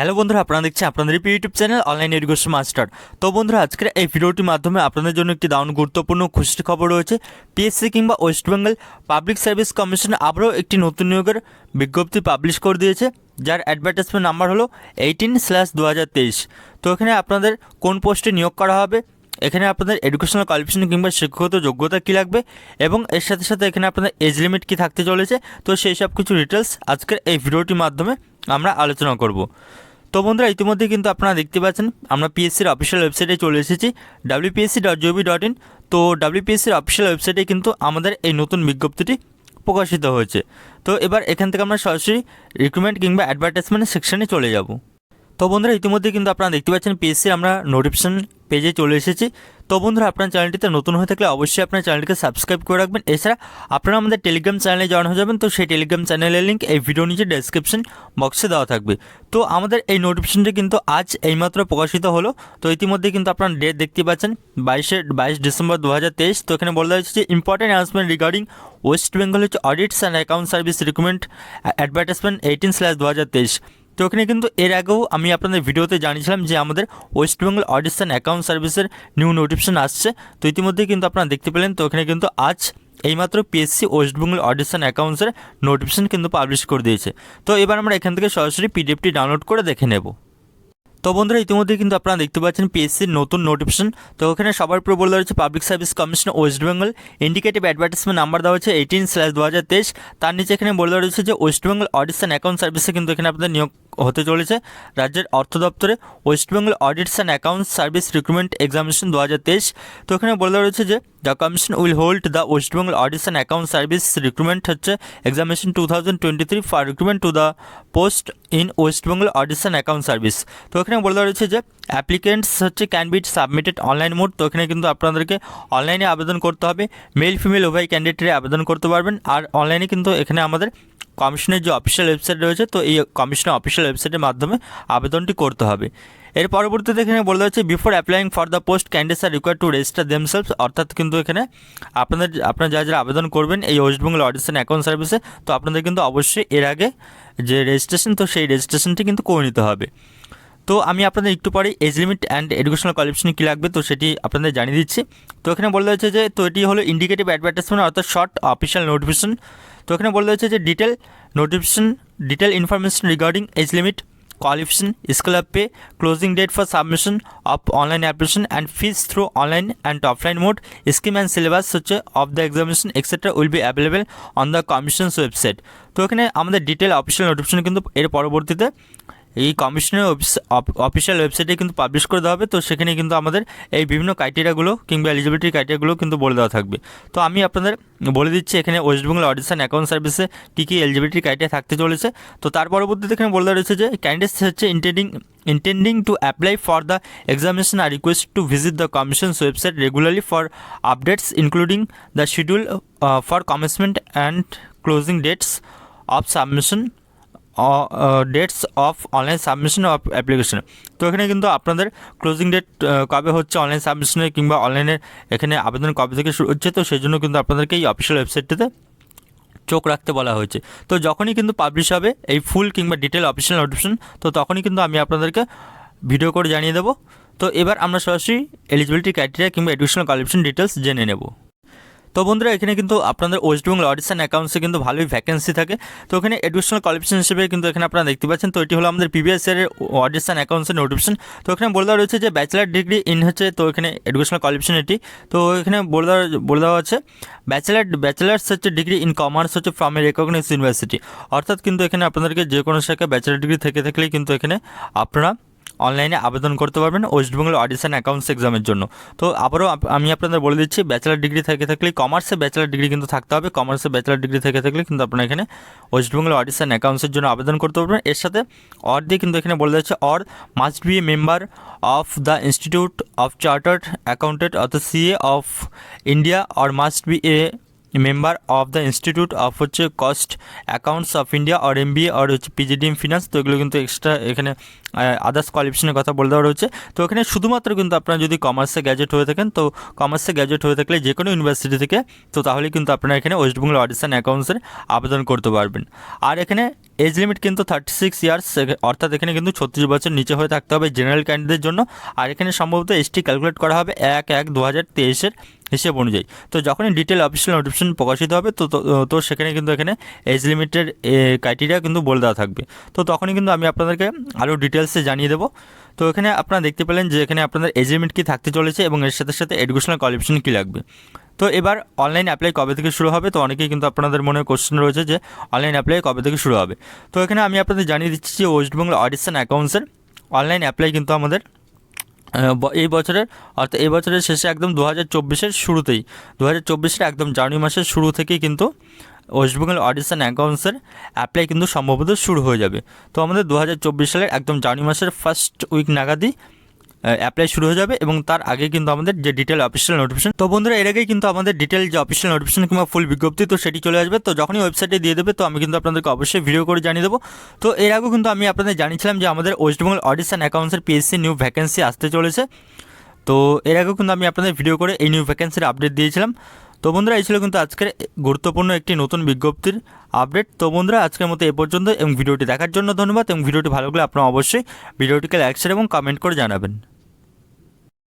Hello বন্ধুরা, আপনারা দেখছেন আপনাদের YouTube channel online education master তো বন্ধুরা, আজকের এই ভিডিওটির মাধ্যমে আপনাদের জন্য একটি দারুণ গুরুত্বপূর্ণ খুশির খবর রয়েছে। পিএসসি কিংবা West Bengal public service commission আবারও একটি নতুন নিয়োগের বিজ্ঞপ্তি পাবলিশ করে দিয়েছে, যার অ্যাডভার্টাইজমেন্ট নাম্বার হলো এইটিন স্ল্যাশ দু হাজার তেইশ তো এখানে আপনাদের কোন পোস্টে নিয়োগ করা হবে, এখানে আপনাদের এডুকেশনাল কোয়ালিফিকেশন কিংবা শিক্ষাগত যোগ্যতা কী লাগবে, এবং এর সাথে সাথে এখানে আপনাদের এজ লিমিট কী থাকতে চলেছে, তো সেই সব কিছু ডিটেলস আজকের এই ভিডিওটির মাধ্যমে আমরা আলোচনা করব। তো বন্ধুরা, ইতিমধ্যে কিন্তু আপনারা দেখতে পাচ্ছেন, আমরা পিএসসির অফিসিয়াল ওয়েবসাইটে চলে এসেছি WPSC dot GOV dot in তো ডাব্লিউপিএসসির অফিসিয়াল ওয়েবসাইটে কিন্তু আমাদের এই নতুন বিজ্ঞপ্তিটি প্রকাশিত হয়েছে। তো এবার এখান থেকে আমরা সরাসরি রিক্রুটমেন্ট কিংবা অ্যাডভার্টাইজমেন্ট সেকশনে চলে যাব। তো বন্ধুরা, ইতিমধ্যে কিন্তু আপনারা দেখতে পাচ্ছেন পিএসসি আমরা নোটিফিকেশন পেজে চলে এসেছি। তো বন্ধুরা, আপনার চ্যানেলটিতে নতুন হয়ে থাকলে অবশ্যই আপনার চ্যানেলটিকে সাবস্ক্রাইব করে রাখবেন। এছাড়া আপনারা আমাদের টেলিগ্রাম চ্যানেলে জয়েন হয়ে যাবেন, তো সেই টেলিগ্রাম চ্যানেলের লিঙ্ক এই ভিডিও নিচে ডেসক্রিপশন বক্সে দেওয়া থাকবে। তো আমাদের এই নোটিফিকেশনটি কিন্তু আজ এইমাত্র প্রকাশিত হলো। তো ইতিমধ্যে কিন্তু আপনারা ডেট দেখতে পাচ্ছেন, বাইশে, বাইশ ডিসেম্বর দু হাজার তেইশ। তো এখানে বলা হয়েছে যে important announcement regarding West Bengal হচ্ছে audits and account service recruitment advertisement eighteen slash দু হাজার তেইশ। তো এখানে কিন্তু এর আগেও আমি আপনাদের ভিডিওতে জানিয়েছিলাম যে আমাদের ওয়েস্ট বেঙ্গল অডিশন অ্যাকাউন্ট সার্ভিসের নিউ নোটিফিকেশন আসছে। তো ইতিমধ্যেই কিন্তু আপনারা দেখতে পেলেন, তো এখানে কিন্তু আজ এইমাত্র পিএসসি ওয়েস্ট বেঙ্গল অডিশন অ্যাকাউন্টসের নোটিফিকেশন কিন্তু পাবলিশ করে দিয়েছে। তো এবার আমরা এখান থেকে সরাসরি পিডিএফটি ডাউনলোড করে দেখে নেব। তো বন্ধুরা ইতিমধ্যে কিন্তু আপনারা দেখতে পাচ্ছেন পিএসসির নতুন নোটিফিকেশন তো ওখানে সবার উপরে বলে রয়েছে public service commission West Bengal indicative advertisement number দেওয়া হয়েছে এইটিন স্ল্যাশ দু হাজার তেইশ তার নিচে এখানে বলে দেওয়া রয়েছে যে ওয়েস্ট বেঙ্গল অ্যান্ড অ্যাকাউন্ট সার্ভিসে কিন্তু এখানে আপনাদের নিয়োগ হতে চলেছে। রাজ্যের অর্থ দপ্তরে West Bengal audits and accounts service recruitment examination দু হাজার তেইশ। তো এখানে বলে দেওয়া রয়েছে যে the commission will hold the West Bengal audition account service recruitment হচ্ছে examination two thousand twenty three for recruitment to the post in West Bengal audition account service তো এখানে বলে রয়েছে যে অ্যাপ্লিকেন্টস হচ্ছে can be submitted online mode তো এখানে কিন্তু আপনাদেরকে অনলাইনে আবেদন করতে হবে। মেল ফিমেল উভয় ক্যান্ডিডেটে আবেদন করতে পারবেন। আর অনলাইনে কিন্তু এখানে আমাদের কমিশনের যে অফিসিয়াল ওয়েবসাইট রয়েছে, তো এই কমিশনের অফিসিয়াল ওয়েবসাইটের মাধ্যমে আবেদনটি করতে হবে। এর পরবর্তীতে এখানে বলা হচ্ছে before applying for the post candidates are require to register themselves অর্থাৎ কিন্তু এখানে আপনাদের, আপনারা যারা যারা আবেদন করবেন এই ওয়েস্ট বেঙ্গল অডিশন অ্যাকাউন্ট সার্ভিসে, তো আপনাদের কিন্তু অবশ্যই এর আগে যে রেজিস্ট্রেশন তো সেই রেজিস্ট্রেশনটি কিন্তু করে নিতে হবে। তো আমি আপনাদের একটু পরে age limit and educational qualification কী লাগবে তো সেটি আপনাদের জানিয়ে দিচ্ছি। তো এখানে বলে হচ্ছে যে, তো এটি হলো ইন্ডিকেটিভ অ্যাডভার্টাইজমেন্ট অর্থাৎ শর্ট অফিসিয়াল নোটিফিকেশন তো এখানে বলে হচ্ছে যে detail notification detail information regarding age limit qualification scale of pay closing date for submission of online application and fees through online and offline mode scheme and syllabus হচ্ছে of the examination etcetera will be available on the commission's website তো এখানে আমাদের detail official notification কিন্তু এর পরবর্তীতে এই কমিশনের official ওয়েবসাইটে কিন্তু পাবলিশ করে দেওয়া হবে। তো সেখানে কিন্তু আমাদের এই বিভিন্ন ক্রাইটেরিয়াগুলো কিংবা এলিজিবিলিটি ক্রাইটেরিয়াগুলো কিন্তু বলে দেওয়া থাকবে। তো আমি আপনাদের বলে দিচ্ছি এখানে ওয়েস্ট বেঙ্গল অডিশন অ্যাকাউন্ট সার্ভিসে কী কী এলিজিবিলিটি ক্রাইটেরিয়া থাকতে চলেছে। তো তার পরবর্তীতে এখানে বলে দেওয়া রয়েছে যে ক্যান্ডিডেটস হচ্ছে intending to apply for the examination are requested to visit the commission's website regularly for updates including the schedule uh, for commencement and closing dates of submission. Dates of online submission of application তো এখানে কিন্তু আপনাদের closing date কবে হচ্ছে online সাবমিশনে কিংবা অনলাইনে এখানে আবেদন কবে থেকে শুরু হচ্ছে, তো সেই জন্য কিন্তু আপনাদেরকে এই অফিসিয়াল ওয়েবসাইটটিতে চোখ রাখতে বলা হয়েছে। তো যখনই কিন্তু পাবলিশ হবে, এই ফুল কিংবা ডিটেল অফিসিয়াল নোটিফিকেশন তো তখনই কিন্তু আমি আপনাদেরকে ভিডিও করে জানিয়ে দেবো। তো এবার আমরা সরাসরি এলিজিবিলিটি ক্রাইটেরিয়া কিংবা এডুকেশনাল কোয়ালিফিকেশন ডিটেলস জেনে নেব। তো বন্ধুরা, এখানে কিন্তু আপনাদের ওয়েস্ট বেঙ্গল অডিশন অ্যাকাউন্টসে কিন্তু ভালোই ভ্যাকেন্সি থাকে। তো এখানে এডুকেশনাল কোয়ালিফিকেশন হিসেবে কিন্তু এখানে আপনারা দেখতে পাচ্ছেন, তো এটি হলো আমাদের প্রিভিয়াস ইয়ারের অডিশন অ্যাকাউন্টসের নোটিফিকেশন তো এখানে বলে দেওয়া রয়েছে যে ব্যাচেলার ডিগ্রি ইন হচ্ছে, তো এখানে এডুকেশনাল কোয়ালিফিকেশন এটি। তো এখানে বলে দেওয়া বলে দেওয়া আছে ব্যাচেলার ব্যাচেলার্স হচ্ছে ডিগ্রি ইন কমার্স হচ্ছে ফ্রম এ রেকগনাইজ ইউনিভার্সিটি অর্থাৎ কিন্তু এখানে আপনাদেরকে যে কোনো শাখায় ব্যাচেলার ডিগ্রি থেকে থাকলেই কিন্তু এখানে আপনারা অনলাইনে আবেদন করতে পারবেন ওয়েস্ট বেঙ্গল অডিশন অ্যাকাউন্টস এক্সামের জন্য। তো আবারও আমি আপনাদের বলে দিচ্ছি, ব্যাচেলার ডিগ্রি থেকে থাকলে কমার্সে ব্যাচেলার ডিগ্রি কিন্তু থাকতে হবে। কমার্সে ব্যাচেলার ডিগ্রি থেকে থাকলে কিন্তু আপনারা এখানে ওয়েস্ট বেঙ্গল অডিশন অ্যাকাউন্টসের জন্য আবেদন করতে পারবেন। এর সাথে অর দিয়ে কিন্তু এখানে বলে দিচ্ছে, or must be a member of the institute of chartered accountant অর্থাৎ CA of India, or must be a member of the institute of হচ্ছে cost accounts of India or M B R হচ্ছে PGDM finance তো এগুলো কিন্তু extra এখানে others কোয়ালিফিকেশনের কথা বলে দেওয়া রয়েছে। তো এখানে শুধুমাত্র কিন্তু আপনারা যদি কমার্সে গ্যাজেট হয়ে থাকেন, তো কমার্সে গ্যাজেট হয়ে থাকলে যে কোনো ইউনিভার্সিটি থেকে, তো তাহলে কিন্তু আপনারা এখানে ওয়েস্ট বেঙ্গল অডিশন অ্যাকাউন্টসের আবেদন করতে পারবেন। আর এখানে এজ লিমিট কিন্তু থার্টি সিক্স ইয়ার্স অর্থাৎ এখানে কিন্তু ছত্রিশ বছর নিচে হয়ে থাকতে হবে জেনারেল ক্যান্ডিডেটের জন্য। আর এখানে সম্ভবত এসটি ক্যালকুলেট করা হবে এক এক দু হাজার তেইশের হিসেব অনুযায়ী। তো যখনই ডিটেল অফিসিয়াল নোটিফিকেশন প্রকাশিত হবে, তো, তো- সেখানে কিন্তু এখানে এজ লিমিটের ক্রাইটেরিয়া কিন্তু বলে দেওয়া থাকবে। তো তখনই কিন্তু আমি আপনাদেরকে আরও ডিটেলসে জানিয়ে দেবো। তো এখানে আপনারা দেখতে পেলেন যে এখানে আপনাদের এজ লিমিট কী থাকতে চলেছে এবং এর সাথে সাথে এডুকেশনাল কোয়ালিফিকেশন কী লাগবে। তো এবার অনলাইন অ্যাপ্লাই কবে থেকে শুরু হবে? তো অনেকেই কিন্তু আপনাদের মনে কোশ্চেন রয়েছে যে অনলাইন অ্যাপ্লাই কবে থেকে শুরু হবে? তো এখানে আমি আপনাদের জানিয়ে দিচ্ছি যে ওয়েস্টবেঙ্গল অডিশন অ্যাকাউন্টসের অনলাইন অ্যাপ্লাই কিন্তু আমাদের এই বছরের, অর্থাৎ এই বছরের শেষে একদম দু হাজার চব্বিশের শুরুতেই দু হাজার চব্বিশের একদম জানুয়ারি মাসের শুরু থেকেই কিন্তু ওয়েস্ট বেঙ্গল অডিশন অ্যাকাউন্টসের অ্যাপ্লাই কিন্তু সম্ভবত শুরু হয়ে যাবে। তো আমাদের দু হাজার চব্বিশ সালের একদম জানুয়ারি মাসের ফার্স্ট উইক নাগাদই অ্যাপ্লাই শুরু হয়ে যাবে এবং তার আগে কিন্তু আমাদের যে ডিটেল অফিসিয়াল নোটিফিকেশন তো বন্ধুরা এর আগেই কিন্তু আমাদের ডিটেল যে অফিসিয়াল নোটিফিকেশন কিংবা ফুল বিজ্ঞপ্তি, তো সেটি চলে আসবে। তো যখনই ওয়েবসাইটে দিয়ে দেবে, তো আমি কিন্তু আপনাদেরকে অবশ্যই ভিডিও করে জানিয়ে দেবো। তো এর আগেও কিন্তু আমি আপনাদের জানিয়েছিলাম যে আমাদের ওয়েস্টবেঙ্গল অডিশন অ্যাকাউন্টসের পিএসসি নিউ ভ্যাকেন্সি আসতে চলেছে। তো এর আগেও কিন্তু আমি আপনাদের ভিডিও করে এই নিউ ভ্যাকেন্সির আপডেট দিয়েছিলাম। তো বন্ধুরা, এই ছিল কিন্তু আজকের গুরুত্বপূর্ণ একটি নতুন বিজ্ঞপ্তির আপডেট তো বন্ধুরা, আজকের মতো এ পর্যন্ত, এবং ভিডিওটি দেখার জন্য ধন্যবাদ, এবং ভিডিওটি ভালো লাগলে আপনারা অবশ্যই ভিডিওটিকে লাইক শেয়ার এবং কমেন্ট করে জানাবেন।